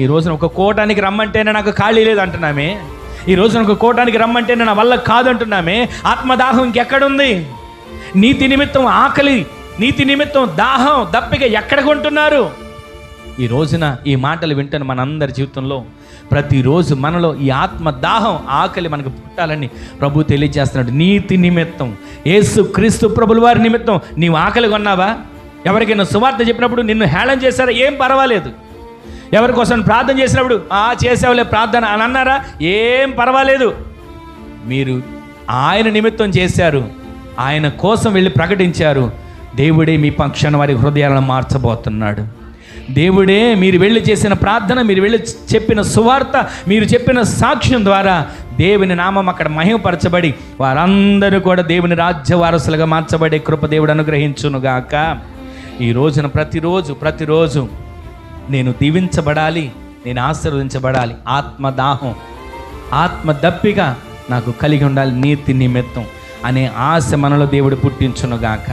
ఈ రోజున ఒక కోటానికి రమ్మంటేనే నాకు ఖాళీ లేదు అంటున్నామే ఈ రోజున ఒక కోటానికి రమ్మంటేనే నా వల్ల కాదంటున్నామే. ఆత్మదాహం ఇంకెక్కడుంది? నీతి నిమిత్తం ఆకలి నీతి నిమిత్తం దాహం దప్పిక ఎక్కడ కొంటున్నారు? ఈ రోజున ఈ మాటలు వింటున్న మనందరి జీవితంలో ప్రతిరోజు మనలో ఈ ఆత్మ దాహం ఆకలి మనకు పుట్టాలని ప్రభు తెలియజేస్తున్నాడు. నీతి నిమిత్తం ఏసు క్రీస్తు ప్రభుల వారి నిమిత్తం నీవు ఆకలి కొన్నావా ఎవరికైనా సువార్త చెప్పినప్పుడు నిన్ను హేళన చేశారా? ఏం పర్వాలేదు. ఎవరి కోసం ప్రార్థన చేసినప్పుడు ఆ చేసావులే ప్రార్థన అని అన్నారా? ఏం పర్వాలేదు. మీరు ఆయన నిమిత్తం చేశారు. ఆయన కోసం వెళ్ళి ప్రకటించారు. దేవుడే మీ పక్షాన వారి హృదయాలను మార్చబోతున్నాడు. దేవుడే మీరు వెళ్ళి చేసిన ప్రార్థన మీరు వెళ్ళి చెప్పిన సువార్త మీరు చెప్పిన సాక్ష్యం ద్వారా దేవుని నామం అక్కడ మహిమపరచబడి వారందరూ కూడా దేవుని రాజ్య వారసులుగా మార్చబడే కృప దేవుడు అనుగ్రహించునుగాక. ఈ రోజున ప్రతిరోజు ప్రతిరోజు నేను దీవించబడాలి నేను ఆశీర్వదించబడాలి. ఆత్మదాహం ఆత్మ దప్పిక నాకు కలిగి ఉండాలి నీతి నిమిత్తం అనే ఆశ మనలో దేవుడు పుట్టించునుగాక.